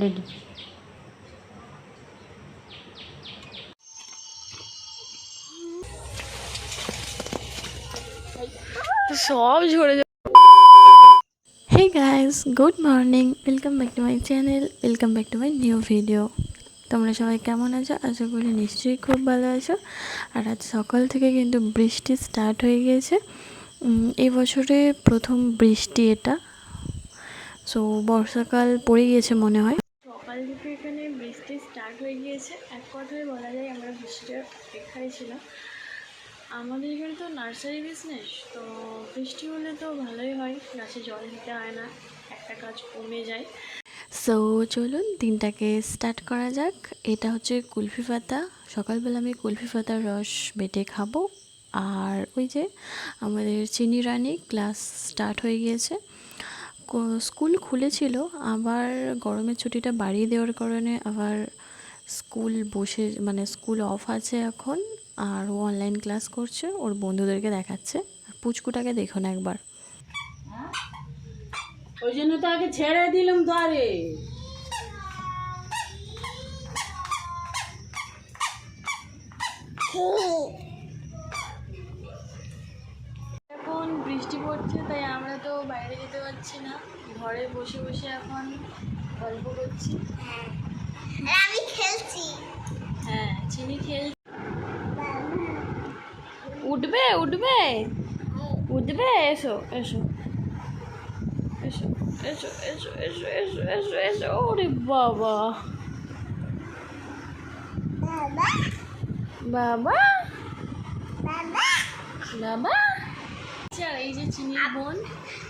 Ready সব ঝরে hey guys good morning welcome back to my channel welcome back to my new video তোমরা সবাই কেমন আছো? আশা করি নিশ্চয়ই খুব ভালো আছো। আর আজ সকাল থেকে কিন্তু বৃষ্টি স্টার্ট হয়ে গিয়েছে এবছরে প্রথম বৃষ্টি এটা। সো বর্ষাকাল পড়ে গিয়েছে মনে হয়। সকাল থেকে এখানে বৃষ্টি স্টার্ট হয়ে গিয়েছে। এক কথায় বলা যায় আমরা বৃষ্টিটার অপেক্ষায় ছিলাম আমাদের এখানে তো নার্সারি বিজনেস তো বৃষ্টি হলে তো ভালোই হয়। গাছে জল দিতে হয় না একটা কাজ কমে যায়। সো চলুন দিনটাকে স্টার্ট করা যাক। এটা হচ্ছে কুলফি পাতা। সকালবেলা আমি কুলফি পাতার রস বেটে খাব। আর ওই যে আমাদের চিনি রানি ক্লাস স্টার্ট হয়ে গিয়েছে। স্কুল খুলেছিল আবার গরমের ছুটিটা বাড়িয়ে দেওয়ার কারণে আবার স্কুল বসে মানে স্কুল অফ আছে এখন আর ও অনলাইন ক্লাস করছে ওর বন্ধুদেরকে দেখাচ্ছে। আর পুচকুটাকে দেখুন একবার। ওই জন্য তো আগে ছেড়ে দিলাম ধরে এখন বৃষ্টি পড়ছে তাই আমরা তো বাইরে যেতে পারছি না। ঘরে বসে বসে এখন গল্প করছি। আর আমি খেলছি। হ্যাঁ চিনি খেল উঠবে উঠবে? উঠবে? এসো এসো। এসো এসো এসো এসো এসো এসো এসো। ওরে বাবা। বাবা? বাবা। বাবা? আচ্ছা এই যে বোন।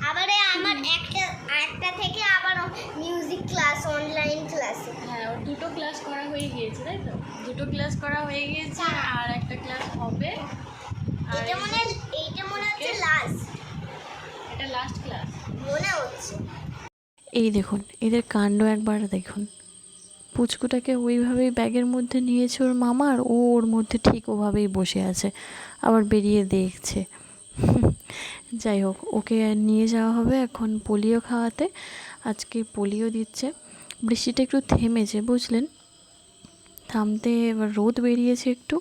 আবার আমার একটা একটা থেকে আবার মিউজিক ক্লাস অনলাইন ক্লাসে হ্যাঁ ওর দুটো ক্লাস করা হয়ে গিয়েছে তাই তো? দুটো ক্লাস করা হয়ে গিয়েছে আর একটা ক্লাস হবে। আর মনে এইটা মনে হচ্ছে লাস্ট এটা লাস্ট ক্লাস মনে হচ্ছে। এই দেখুন এদের কাণ্ড একবার দেখুন। পুচকুটাকে ওইভাবেই ব্যাগের মধ্যে নিয়েছে ওর মামার ও ওর মধ্যে ঠিক ওভাবেই বসে আছে। আবার বেরিয়ে দেখছে। যাই হোক, ওকে নিয়ে যাওয়া হবে এখন পোলিও খাওয়াতে। আজকে পোলিও দিচ্ছে। বৃষ্টিটা একটু থেমেছে, বুঝলেন? থামতে এবার রোদ বেরিয়েছে একটু।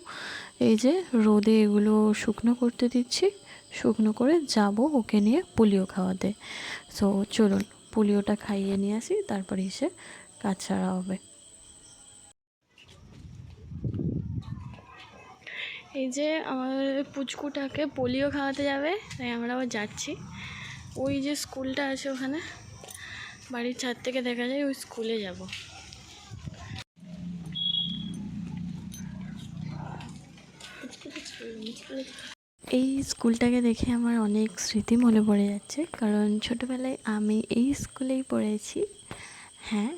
এই যে রোদে এগুলো শুকনো করতে দিচ্ছি। শুকনো করে যাব ওকে নিয়ে পোলিও খাওয়াতে। সো চলুন, পোলিওটা খাইয়ে নিয়ে আসি, তারপরে এসে কাজ ছাড়া হবে। এই যে আমার পুচকুটাকে পোলিও খাওয়াতে যাবে, তাই আমরা আবার যাচ্ছি। ওই যে স্কুলটা আছে ওখানে, বাড়ির ছাদ থেকে দেখা যায় ওই স্কুলে যাব। এই স্কুলটাকে দেখে আমার অনেক স্মৃতি মনে পড়ে যাচ্ছে, কারণ ছোটোবেলায় আমি এই স্কুলেই পড়েছি। হ্যাঁ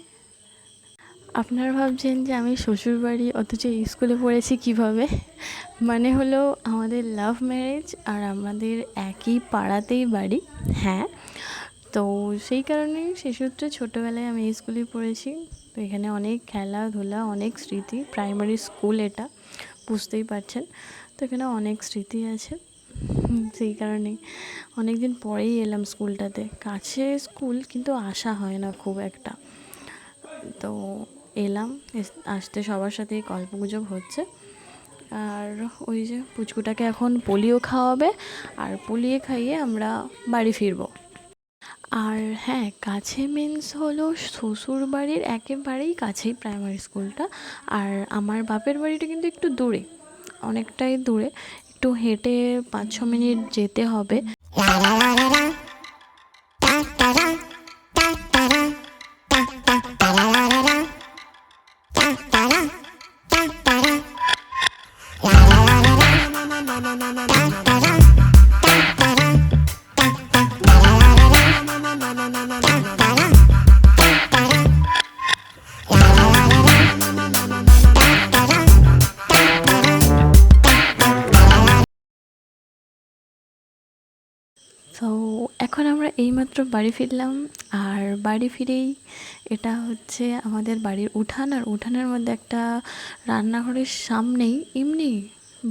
আপনারা ভাবছেন যে আমি শ্বশুরবাড়ি, অথচ স্কুলে পড়েছি কীভাবে? মানে হলো আমাদের লাভ ম্যারেজ আর আমাদের একই পাড়াতেই বাড়ি হ্যাঁ? তো সেই কারণেই সে সূত্রে ছোটোবেলায় আমি স্কুলে পড়েছি। তো এখানে অনেক খেলাধুলা, অনেক স্মৃতি প্রাইমারি স্কুল এটা, বুঝতেই পারছেন। তো এখানে অনেক স্মৃতি আছে। সেই কারণে অনেক দিন পরেই এলাম স্কুলটাতে। কাছে স্কুল, কিন্তু আসা হয় না খুব একটা। তো এলাম আসতে সবার সাথেই গল্পগুজব হচ্ছে। আর ওই যে পুচকুটাকে এখন পোলিও খাওয়াবে, আর পোলিও খাইয়ে আমরা বাড়ি ফিরবো। আর হ্যাঁ কাছে মিন্স হলো শ্বশুর বাড়ির একেবারেই কাছেই প্রাইমারি স্কুলটা, আর আমার বাপের বাড়িটা কিন্তু একটু দূরে, অনেকটাই দূরে। একটু হেঁটে পাঁচ ছ মিনিট যেতে হবে। Ana. তো এখন আমরা এইমাত্র বাড়ি ফিরলাম। আর বাড়ি ফিরেই এটা হচ্ছে আমাদের বাড়ির উঠান। আর উঠানের মধ্যে একটা রান্নাঘরের সামনেই এমনি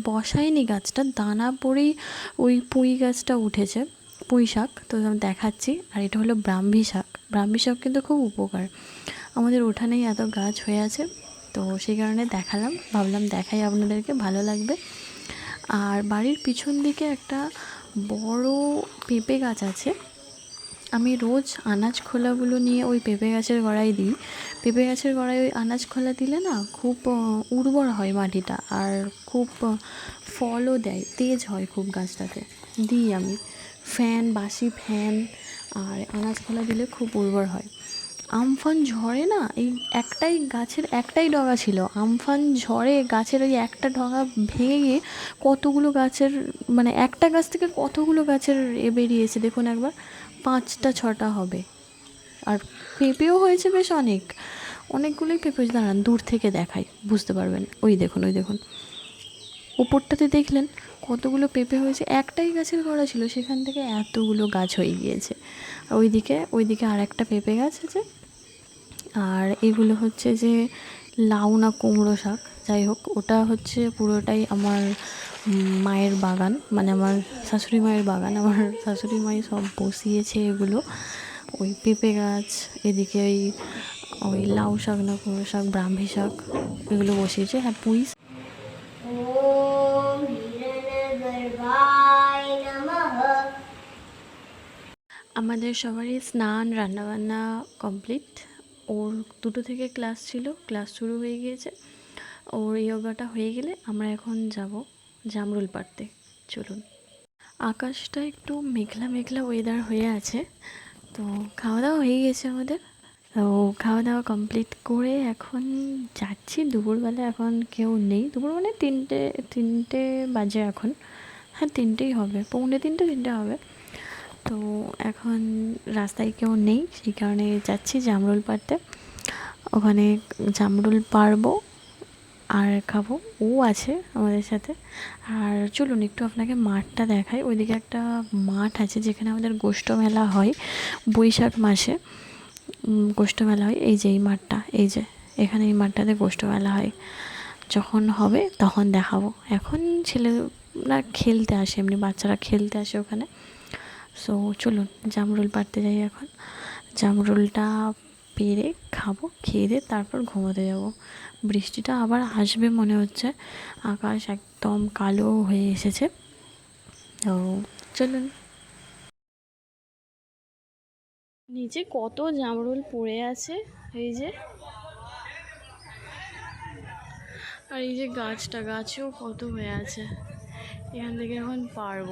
বসায়নি গাছটা, দানা পড়েই ওই পুঁই গাছটা উঠেছে, পুঁই শাক। তো দেখাচ্ছি। আর এটা হলো ব্রাহ্মী শাক। ব্রাহ্মী শাক কিন্তু খুব উপকার। আমাদের উঠানেই এত গাছ হয়ে আছে। তো সেই কারণে দেখালাম। ভাবলাম দেখাই আপনাদেরকে, ভালো লাগবে। আর বাড়ির পিছন দিকে একটা বড় পেঁপে গাছ আছে। আমি রোজ আনাজ খোলাগুলো নিয়ে ওই পেঁপে গাছের গোড়ায় দিই। পেঁপে গাছের গোড়ায় ওই আনাজ খোলা দিলে না খুব উর্বর হয় মাটিটা আর খুব ফলও দেয়, তেজ হয় খুব গাছটাতে। দিই আমি। ফ্যান, বাসি ফ্যান আর আনাজ খোলা দিলে খুব উর্বর হয়। আমফান ঝড়ে না? এই একটাই গাছের একটাই ডগা ছিল। আমফান ঝড়ে গাছের ওই একটা ডগা ভেঙে গিয়ে কতগুলো গাছের মানে একটা গাছ থেকে কতগুলো গাছের এ বেরিয়েছে? দেখুন একবার, পাঁচটা, ছটা হবে। আর পেঁপেও হয়েছে বেশ অনেক। অনেকগুলোই পেঁপে দাঁড়ান, দূর থেকে দেখাই। বুঝতে পারবেন? ওই দেখুন ওই দেখুন। উপরটাতে দেখলেন কতগুলো পেঁপে হয়েছে। একটাই গাছের গোড়া ছিল? সেখান থেকে এতগুলো গাছ হয়ে গিয়েছে। আর ওইদিকে ওইদিকে আর একটা পেঁপে গাছ আছে। আর এগুলো হচ্ছে যে লাউ না কুমড়ো শাক, যাই হোক, ওটা হচ্ছে পুরোটাই আমার মায়ের বাগান মানে আমার শাশুড়ি মায়ের বাগান, আমার শাশুড়ি মাই সব বসিয়েছে এগুলো। ওই পেঁপে গাছ, এদিকে ওই ওই লাউ শাক না কুমড়ো শাক, ব্রাহ্মী শাক, এগুলো বসিয়েছে। হ্যাঁ পুঁই আমাদের সবারই স্নান, রান্নাবান্না কমপ্লিট ওর দুটো থেকে ক্লাস ছিল, ক্লাস শুরু হয়ে গিয়েছে। ওর ইয়োগাটা হয়ে গেলে আমরা এখন যাব জামরুল পাড়তে। চলুন। আকাশটা একটু মেঘলা মেঘলা ওয়েদার হয়ে আছে। তো খাওয়া দাওয়া হয়ে গেছে আমাদের। তো খাওয়া দাওয়া কমপ্লিট করে এখন যাচ্ছি। দুপুরবেলা এখন কেউ নেই। দুপুর মানে তিনটে তিনটে বাজে এখন। হ্যাঁ তিনটেই হবে। পৌনে তিনটে তিনটে হবে। তো এখন রাস্তায় কেউ নেই, সেই কারণে যাচ্ছি জামরুল পাড়তে। ওখানে জামরুল পারব আর খাব। ও আছে আমাদের সাথে। আর চলুন একটু আপনাকে মাঠটা দেখাই। ওইদিকে একটা মাঠ আছে যেখানে আমাদের গোষ্ঠ মেলা হয় বৈশাখ মাসে। গোষ্ঠ মেলা হয়। এই যে এই মাঠটা, এই যে এখানে এই মাঠটাতে গোষ্ঠ মেলা হয়। যখন হবে তখন দেখাবো। এখন ছেলেরা খেলতে আসে, এমনি বাচ্চারা খেলতে আসে ওখানে। সো চলুন, জামরুল পাড়তে যাই এখন। জামরুলটা পেরে খাব, খেয়ে দিয়ে তারপর ঘুমোতে যাব। বৃষ্টিটা আবার আসবে মনে হচ্ছে। আকাশ একদম কালো হয়ে এসেছে। তো, চলুন। নিচে কত জামরুল পড়ে আছে, এই যে। আর এই যে গাছটা, গাছেও কত হয়ে আছে। এখান থেকে এখন পারব।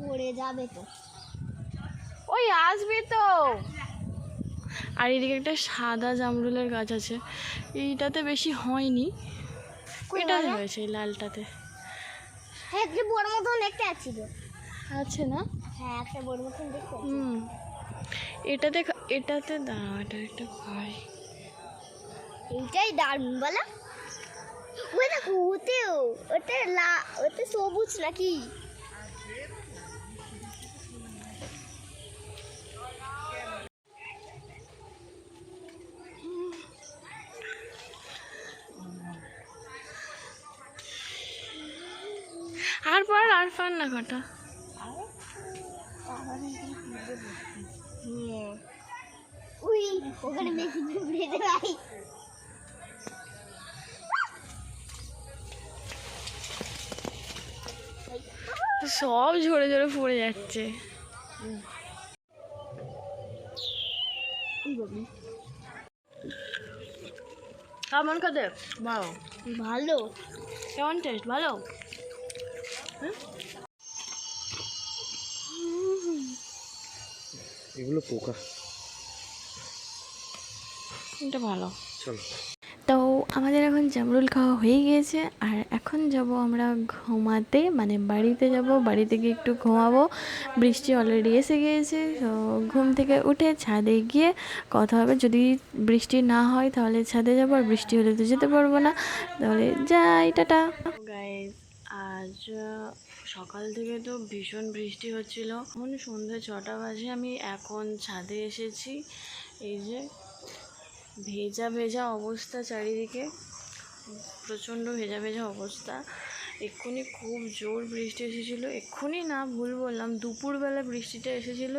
পড়ে যাবে তো। ওই আসবে তো। আর এদিকে একটা সাদা জামরুলের গাছ আছে। এইটাতে বেশি হয়নি। এটাতে হয়েছে লালটাতে। হ্যাঁ একটা বড় মতন একটা আছে তো। আছে না? হ্যাঁ একটা বড় মতন দেখতে হুম। এটাতে এটাতে দাঁড়া এটা একটা খাই এইটাই দারুণ বলা ওই দেখো ওতেও ওটা লা ওটা সবুজ নাকি? আর পার আর পার না কটা উই ওখানে বেশি ভাই সব ঝরে ঝরে পড়ে যাচ্ছে। কেমন খেতে ভালো। ভালো। কেমন টেস্ট ভালো? এগুলো পোকা। এটা ভালো। চলো। তো আমাদের এখন জামরুল খাওয়া হয়ে গিয়েছে আর এখন যাব আমরা ঘুমাতে মানে বাড়িতে যাব বাড়িতে গিয়ে একটু ঘুমাবো। বৃষ্টি অলরেডি এসে গিয়েছে তো ঘুম থেকে উঠে ছাদে গিয়ে কথা হবে। যদি বৃষ্টি না হয় তাহলে ছাদে যাব আর বৃষ্টি হলে তো যেতে পারব না। তাহলে যাই টাটা। গাইজ আজ সকাল থেকে তো ভীষণ বৃষ্টি হচ্ছিল। এখন সন্ধ্যে ছটা বাজে, আমি এখন ছাদে এসেছি। এই যে ভেজা ভেজা অবস্থা চারিদিকে, প্রচণ্ড ভেজা ভেজা অবস্থা। এক্ষুনি খুব জোর বৃষ্টি এসেছিল। এক্ষুনি না ভুল বললাম, দুপুরবেলা বৃষ্টিটা এসেছিল।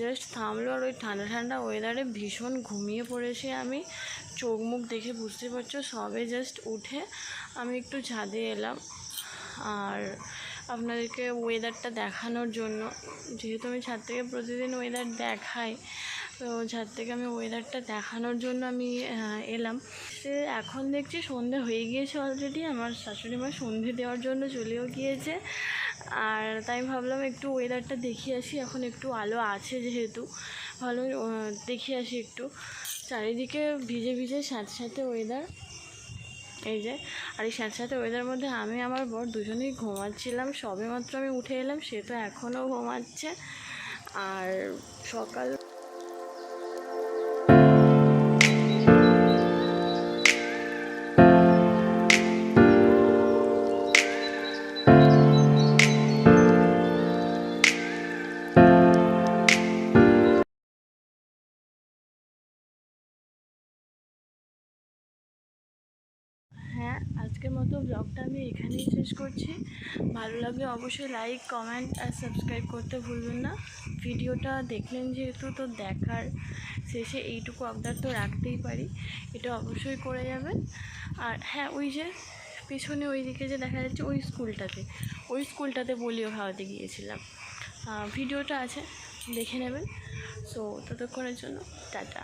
জাস্ট থামলো আর ওই ঠান্ডা ঠান্ডা ওয়েদারে ভীষণ ঘুমিয়ে পড়েছি আমি। চোখ মুখ দেখে বুঝতে পারছ, সবে জাস্ট উঠে আমি একটু ছাদে এলাম। আর আপনাদেরকে ওয়েদারটা দেখানোর জন্য। যেহেতু আমি ছাদ থেকে প্রতিদিন ওয়েদার দেখাই, তো ছাদ থেকে আমি ওয়েদারটা দেখানোর জন্য আমি এলাম। সে এখন দেখছি সন্ধে হয়ে গিয়েছে অলরেডি আমার শাশুড়ি মা সন্ধে দেওয়ার জন্য চলেও গিয়েছে। আর তাই ভাবলাম একটু ওয়েদারটা দেখিয়ে আসি, এখন একটু আলো আছে যেহেতু। ভালো দেখিয়ে আসি একটু। চারিদিকে ভিজে ভিজে সাথে সাথে ওয়েদার এই যে, আর এই সাথে ওয়েদার মধ্যে আমি আমার বর দুজনেই ঘুমাচ্ছিলাম। সবে মাত্র আমি উঠে এলাম, সে তো এখনও ঘুমাচ্ছে। আর সকাল শেষ করছি। ভালো লাগলে অবশ্যই লাইক কমেন্ট আর সাবস্ক্রাইব করতে ভুলবেন না। ভিডিওটা দেখলেন যেহেতু, তো দেখার শেষে এইটুকু আবদার তো রাখতেই পারি। এটা অবশ্যই করে যাবেন। আর হ্যাঁ ওই যে পেছনে ওই দিকে যে দেখা যাচ্ছে ওই স্কুলটাতে ওই স্কুলটাতে বলিও খাওয়াতে গিয়েছিলাম। ভিডিওটা আছে, দেখে নেবেন। সো ততক্ষণের জন্য, টাটা।